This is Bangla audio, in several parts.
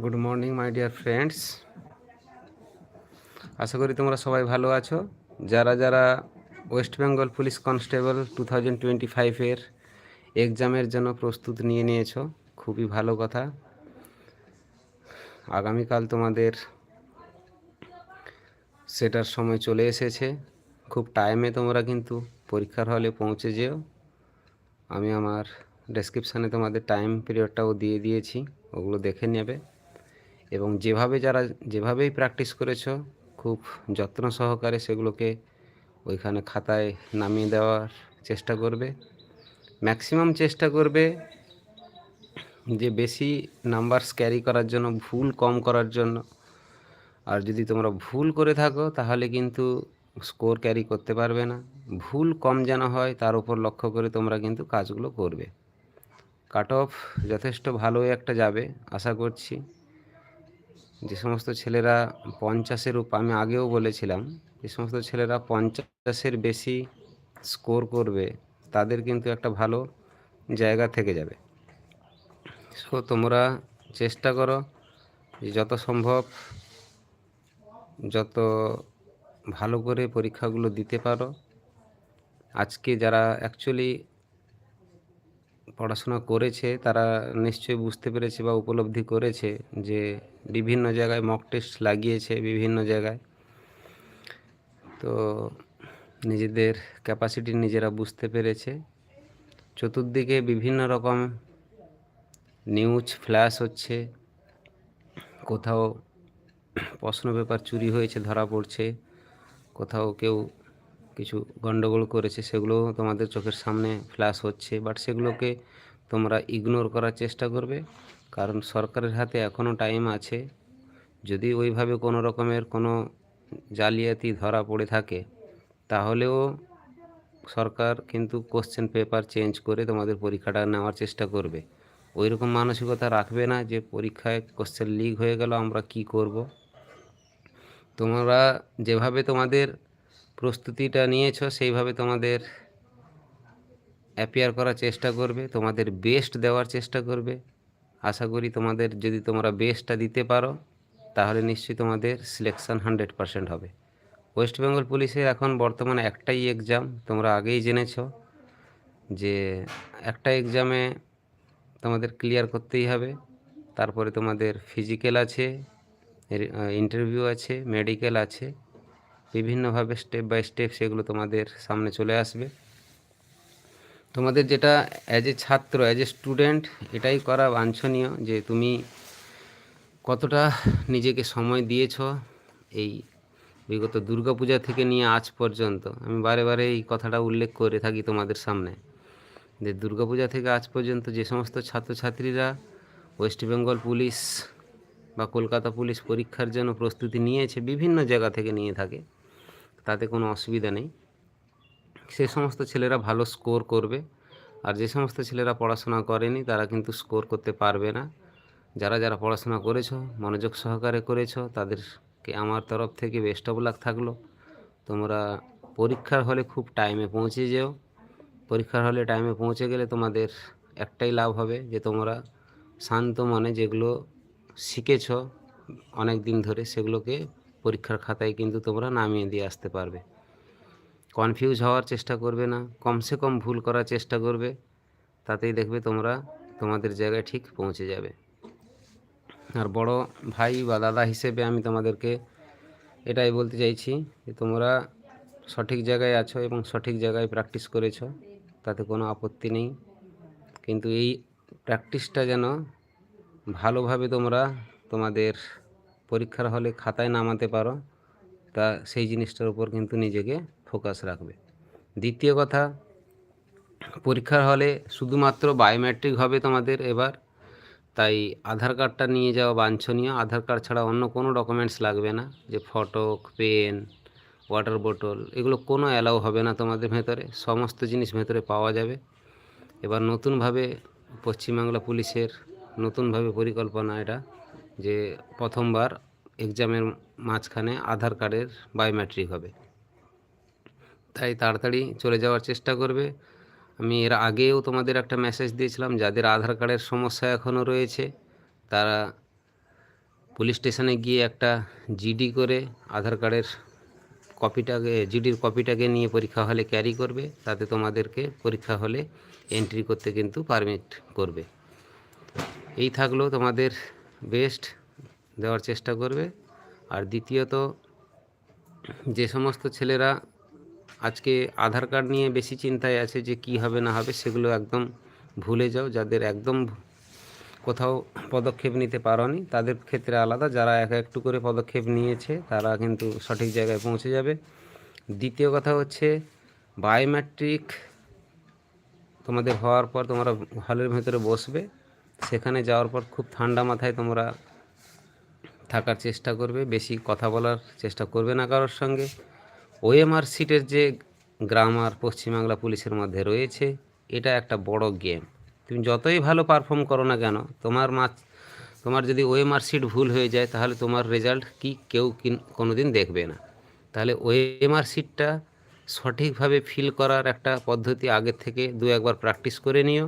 Good morning, my dear friends. আশা করি তোমরা সবাই ভালো আছো। যারা যারা West Bengal police constable two thousand twenty ফাইভের এক্সামের জন্য প্রস্তুত নিয়ে নিয়েছো, খুবই ভালো কথা। আগামীকাল তোমাদের সেটার সময় চলে এসেছে। খুব টাইমে তোমরা কিন্তু পরীক্ষার হলে পৌঁছে যেও। আমি আমার ডেসক্রিপশানে তোমাদের টাইম পিরিয়ডটাও দিয়ে দিয়েছি, ওগুলো দেখে নেবে। এবং যেভাবে যারা, যেভাবেই প্র্যাকটিস করেছ, খুব যত্ন সহকারে সেগুলোকে ওইখানে খাতায় নামিয়ে দেওয়ার চেষ্টা করবে। ম্যাক্সিমাম চেষ্টা করবে যে বেশি নাম্বারস ক্যারি করার জন্য, ভুল কম করার জন্য। আর যদি তোমরা ভুল করে থাকো, তাহলে কিন্তু স্কোর ক্যারি করতে পারবে না। ভুল কম যেন হয়, তার উপর লক্ষ্য করে তোমরা কিন্তু কাজগুলো করবে। কাট অফ যথেষ্ট ভালোই একটা যাবে, আশা করছি। যে সমস্ত ছেলেরা পঞ্চাশের উপ আমি আগেও বলেছিলাম, যে সমস্ত ছেলেরা পঞ্চাশের বেশি স্কোর করবে, তাদের কিন্তু একটা ভালো জায়গা থেকে যাবে। সো তোমরা চেষ্টা করো যে যত সম্ভব যত ভালো করে পরীক্ষাগুলো দিতে পারো। আজকে যারা অ্যাকচুয়ালি পড়াশোনা করেছে, তারা নিশ্চয়ই বুঝতে পেরেছে বা উপলব্ধি করেছে যে বিভিন্ন জায়গায় মক টেস্ট লাগিয়েছে বিভিন্ন জায়গায়। তো নিজেদের ক্যাপাসিটি নিজেরা বুঝতে পেরেছে। চতুর্দিকে বিভিন্ন রকম নিউজ ফ্ল্যাশ হচ্ছে। কোথাও প্রশ্ন পেপার চুরি হয়েছে, ধরা পড়ছে। কোথাও কেউ কিছু গণ্ডগোল করেছে সেগুলোও তোমাদের চোখের সামনে ফ্ল্যাশ হচ্ছে বাট সেগুলোকে তোমরা ইগনোর করার চেষ্টা করবে, কারণ সরকারের হাতে এখনও টাইম আছে। যদি ওইভাবে কোনো রকমের কোনো জালিয়াতি ধরা পড়ে থাকে, তাহলেও সরকার কিন্তু কোশ্চেন পেপার চেঞ্জ করে তোমাদের পরীক্ষাটা নেওয়ার চেষ্টা করবে। ওই রকম মানসিকতা রাখবে না যে পরীক্ষায় কোশ্চেন লিক হয়ে গেল, আমরা কি করব? তোমরা যেভাবে তোমাদের প্রস্তুতিটা নিয়েছো, সেইভাবে তোমাদের অ্যাপিয়ার করার চেষ্টা করবে, তোমাদের বেস্ট দেওয়ার চেষ্টা করবে। আশা করি তোমাদের, যদি তোমরা বেস্টটা দিতে পারো, তাহলে নিশ্চয়ই তোমাদের সিলেকশান হান্ড্রেড পারসেন্ট হবে। ওয়েস্ট বেঙ্গল পুলিশের এখন বর্তমানে একটাই এক্সাম তোমরা আগেই জেনেছ যে একটা এক্সামে তোমাদের ক্লিয়ার করতেই হবে। তারপরে তোমাদের ফিজিক্যাল আছে ইন্টারভিউ আছে মেডিকেল আছে। বিভিন্নভাবে স্টেপ বাই স্টেপ সেগুলো তোমাদের সামনে চলে আসবে। তোমাদের যেটা অ্যাজ এ ছাত্র অ্যাজ এ স্টুডেন্ট এটাই করা বাঞ্ছনীয় যে তুমি কতটা নিজেকে সময় দিয়েছ এই বিগত দুর্গাপূজা থেকে নিয়ে আজ পর্যন্ত। আমি বারে বারে এই কথাটা উল্লেখ করে থাকি তোমাদের সামনে যে দুর্গাপূজা থেকে আজ পর্যন্ত যে সমস্ত ছাত্রছাত্রীরা ওয়েস্ট বেঙ্গল পুলিশ বা কলকাতা পুলিশ পরীক্ষার জন্য প্রস্তুতি নিয়েছে, বিভিন্ন জায়গা থেকে নিয়ে থাকে। তাতে কোনো অসুবিধা নেই। সে সমস্ত ছেলেরা ভালো স্কোর করবে। আর যে সমস্ত ছেলেরা পড়াশোনা করেনি, তারা কিন্তু স্কোর করতে পারবে না। যারা যারা পড়াশোনা করেছ, মনোযোগ সহকারে করেছ, তাদেরকে আমার তরফ থেকে বেস্ট অফ লাক থাকল। তোমরা পরীক্ষার হলে খুব টাইমে পৌঁছে যেও। পরীক্ষার হলে টাইমে পৌঁছে গেলে তোমাদের একটাই লাভ হবে যে তোমরা শান্ত মনে যেগুলো শিখেছ অনেক দিন ধরে, সেগুলোকে পরীক্ষার খাতায় কিন্তু তোমরা নামিয়ে দিয়ে আসতে পারবে। কনফিউজ হওয়ার চেষ্টা করবে না, কমসে কম ভুল করার চেষ্টা করবে, তাতেই দেখবে তোমরা তোমাদের জায়গায় ঠিক পৌঁছে যাবে। আর বড় ভাই বা দাদা হিসেবে আমি তোমাদেরকে এটাই বলতে চাইছি যে তোমরা সঠিক জায়গায় আছো এবং সঠিক জায়গায় প্র্যাকটিস করেছ, তাতে কোনো আপত্তি নেই। কিন্তু এই প্র্যাকটিসটা যেন ভালোভাবে তোমরা তোমাদের পরীক্ষার হলে খাতায় নামাতে পারো, তা সেই জিনিসটার উপর কিন্তু নিজেকে ফোকাস রাখবে। দ্বিতীয় কথা, পরীক্ষার হলে শুধুমাত্র বায়োমেট্রিক হবে তোমাদের এবার, তাই আধার কার্ডটা নিয়ে যাওয়া বাঞ্ছনীয়। আধার কার্ড ছাড়া অন্য কোনো ডকুমেন্টস লাগবে না, যে ফটো পেন ওয়াটার বোটল এগুলো কোনো অ্যালাউ হবে না তোমাদের ভেতরে, সমস্ত জিনিস ভেতরে পাওয়া যাবে। এবার নতুনভাবে পশ্চিমবাংলা পুলিশের নতুনভাবে পরিকল্পনা এটা যে প্রথমবার এক্সামের মাঝখানে আধার কার্ডের বায়োমেট্রিক হবে। তাই তাড়াতাড়ি চলে যাওয়ার চেষ্টা করবে। আমি এর আগেও তোমাদের একটা মেসেজ দিয়েছিলাম, যাদের আধার কার্ডের সমস্যা এখনও রয়েছে, তারা পুলিশ স্টেশনে গিয়ে একটা জিডি করে আধার কার্ডের কপিটাকে জিডির কপিটাকে নিয়ে পরীক্ষা হলে ক্যারি করবে। তাতে তোমাদেরকে পরীক্ষা হলে এন্ট্রি করতে কিন্তু পারমিট করবে। এই থাকল তোমাদের বেস্ট দেওয়ার চেষ্টা করবে। আর দ্বিতীয়ত, যে সমস্ত ছেলেরা আজকে আধার কার্ড নিয়ে বেশি চিন্তায় আছে যে কি হবে না হবে, সেগুলো একদম ভুলে যাও। যাদের একদম কোথাও পদক্ষেপ নিতে পারোনি, তাদের ক্ষেত্রে আলাদা। যারা এক একটু করে পদক্ষেপ নিয়েছে, তারা কিন্তু সঠিক জায়গায় পৌঁছে যাবে। দ্বিতীয় কথা হচ্ছে বায়োমেট্রিক তোমাদের হওয়ার পর তোমরা হলের ভেতরে বসবে। সেখানে যাওয়ার পর খুব ঠান্ডা মাথায় তোমরা থাকার চেষ্টা করবে, বেশি কথা বলার চেষ্টা করবে না কারোর সঙ্গে। ওএমআর সিটের যে গ্রামার পশ্চিমবাংলা পুলিশের মধ্যে রয়েছে, এটা একটা বড় গেম তুমি যতই ভালো পারফর্ম করো না কেন, তোমার মাছ, তোমার যদি ওএমআর সিট ভুল হয়ে যায়, তাহলে তোমার রেজাল্ট কি কেউ কোনো দিন দেখবে না। তাহলে ওএমআর সিটটা সঠিকভাবে ফিল করার একটা পদ্ধতি আগের থেকে দু একবার প্র্যাকটিস করে নিও।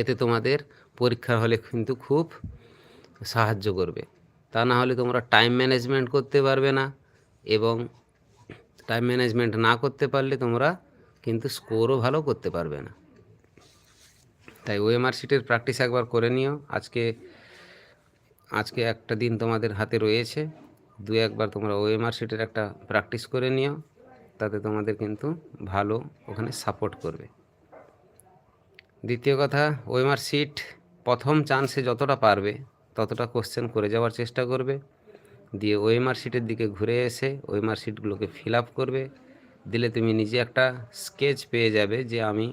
এতে তোমাদের পরীক্ষার হলে কিন্তু খুব সাহায্য করবে। তা না হলে তোমরা টাইম ম্যানেজমেন্ট করতে পারবে না এবং টাইম ম্যানেজমেন্ট না করতে পারলে তোমরা কিন্তু স্কোরও ভালো করতে পারবে না। তাই ওএমআর শিটের প্র্যাকটিস একবার করে নিও। আজকে আজকে একটা দিন তোমাদের হাতে রয়েছে। দু একবার তোমরা ওএমআর শিটের একটা প্র্যাকটিস করে নিও। তাতে তোমাদের কিন্তু ভালো ওখানে সাপোর্ট করবে। দ্বিতীয় কথা ওএমআর শিট প্রথম চান্সে যতটা পারবে, ততটা কোশ্চেন করে যাওয়ার চেষ্টা করবে। দিয়ে ওএমআর শিটের দিকে ঘুরে এসে ওএমআর শিটগুলোকে ফিল আপ করবে। দিলে তুমি নিজে একটা স্কেচ পেয়ে যাবে যে আমি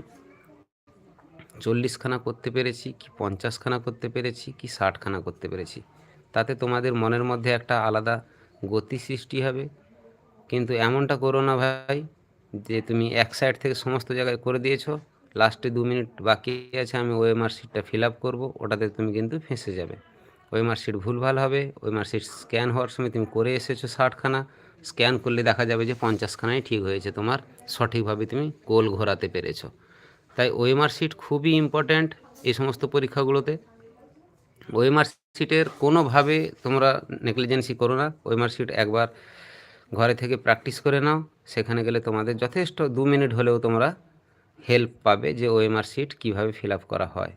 চল্লিশখানা করতে পেরেছি, কি পঞ্চাশখানা করতে পেরেছি, কি ষাটখানা করতে পেরেছি। তাতে তোমাদের মনের মধ্যে একটা আলাদা গতি সৃষ্টি হবে। কিন্তু এমনটা করো না ভাই যে তুমি এক সাইড থেকে সমস্ত জায়গায় করে দিয়েছ। লাস্টে দু মিনিট বাকি আছে, আমি ওই মার্কশিটটা ফিল আপ করব, ওটাতে তুমি কিন্তু ফেঁসে যাবে। ওই মার্কশিট ভুলভাল হবে, ওই মার্কশিট স্ক্যান হওয়ার সময় তুমি করে এসেছ ষাটখানা, স্ক্যান করলে দেখা যাবে যে পঞ্চাশখানাই ঠিক হয়েছে, তোমার সঠিকভাবে তুমি গোল ঘোরাতে পেরেছ। তাই ওএমআর শিট খুবই ইম্পর্ট্যান্ট এই সমস্ত পরীক্ষাগুলোতে। ওএমআর শিটের কোনোভাবে তোমরা নেগলিজেন্সি করো না ওএমআর শিট একবার ঘরে থেকে প্র্যাকটিস করে নাও, সেখানে গেলে তোমাদের যথেষ্ট, দু মিনিট হলেও তোমরা হেল্প পাবে যে ওএমআর শিট কীভাবে ফিল আপ করা হয়।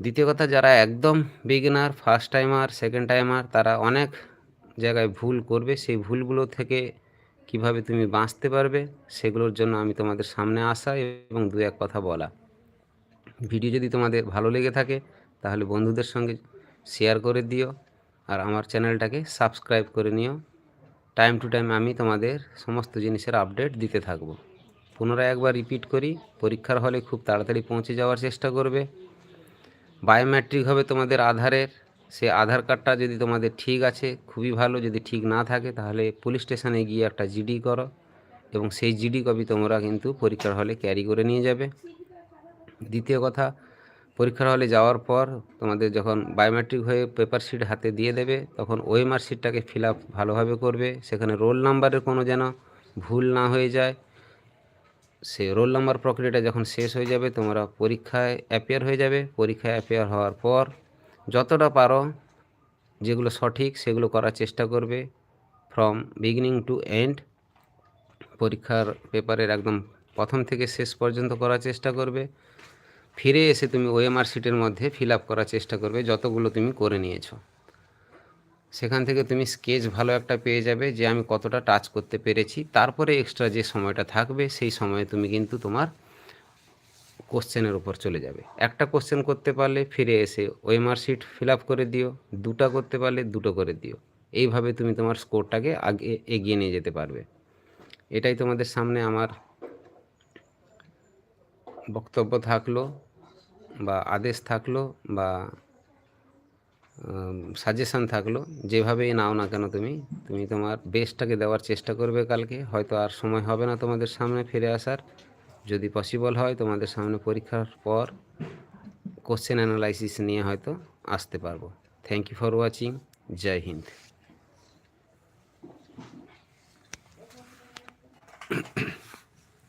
দ্বিতীয় কথা, যারা একদম beginner first timer second timer তারা অনেক জায়গায় ভুল করবে। সেই ভুলগুলো থেকে কীভাবে তুমি বাঁচতে পারবে, সেগুলোর জন্য আমি তোমাদের সামনে আসা এবং দু এক কথা বলা। ভিডিও যদি তোমাদের ভালো লেগে থাকে, তাহলে বন্ধুদের সঙ্গে শেয়ার করে দিও আর আমার চ্যানেলটাকে সাবস্ক্রাইব করে নিও। টাইম টু টাইম আমি তোমাদের সমস্ত জিনিসের আপডেট দিতে থাকব। পুনরায় একবার রিপিট করি, পরীক্ষার হলে খুব তাড়াতাড়ি পৌঁছে যাওয়ার চেষ্টা করবে। বায়োমেট্রিক হবে তোমাদের আধারের, সে আধার কার্ডটা যদি তোমাদের ঠিক আছে, খুবই ভালো, যদি ঠিক না থাকে, তাহলে পুলিশ স্টেশনে গিয়ে একটা জিডি করো এবং সেই জিডি কপি তোমরা কিন্তু পরীক্ষার হলে ক্যারি করে নিয়ে যাবে। দ্বিতীয় কথা, পরীক্ষার হলে যাওয়ার পর তোমাদের যখন বায়োমেট্রিক হয়ে পেপার শিট হাতে দিয়ে দেবে, তখন ওই মার্কশিটটাকে ফিল আপ ভালোভাবে করবে। সেখানে রোল নাম্বারের কোনো যেন ভুল না হয়ে যায়। সে রোল নাম্বার প্রক্রিয়াটা যখন শেষ হয়ে যাবে, তোমরা পরীক্ষায় অ্যাপিয়ার হয়ে যাবে। পরীক্ষায় অ্যাপিয়ার হওয়ার পর যতটা পারো, যেগুলো সঠিক, সেগুলো করার চেষ্টা করবে ফ্রম বিগিনিং টু এন্ড পরীক্ষার পেপারের একদম প্রথম থেকে শেষ পর্যন্ত করার চেষ্টা করবে। ফিরে এসে তুমি ওএমআর শিটের মধ্যে ফিল আপ করার চেষ্টা করবে, যতগুলো তুমি করে নিয়েছো। সেখান থেকে তুমি স্কেচ ভালো একটা পেয়ে যাবে যে আমি কতটা টাচ করতে পেরেছি। তারপরে এক্সট্রা যে সময়টা থাকবে, সেই সময়ে তুমি কিন্তু তোমার কোশ্চেনের উপর চলে যাবে। একটা কোশ্চেন করতে পারলে ফিরে এসে ওএমআর শিট ফিল আপ করে দিও, দুটা করতে পারলে দুটো করে দিও। এইভাবে তুমি তোমার স্কোরটাকে আগে এগিয়ে নিয়ে যেতে পারবে। এটাই তোমাদের সামনে আমার বক্তব্য থাকল বা আদেশ থাকল বা সাজেশান থাকল, যেভাবেই নাও না কেন তুমি তুমি তোমার বেস্টটাকে দেওয়ার চেষ্টা করবে কালকে, হয়তো আর সময় হবে না তোমাদের সামনে ফিরে আসার। যদি পসিবল হয়, তোমাদের সামনে পরীক্ষার পর কোশ্চেন অ্যানালাইসিস নিয়ে হয়তো আসতে পারব। থ্যাংক ইউ ফর ওয়াচিং জয় হিন্দ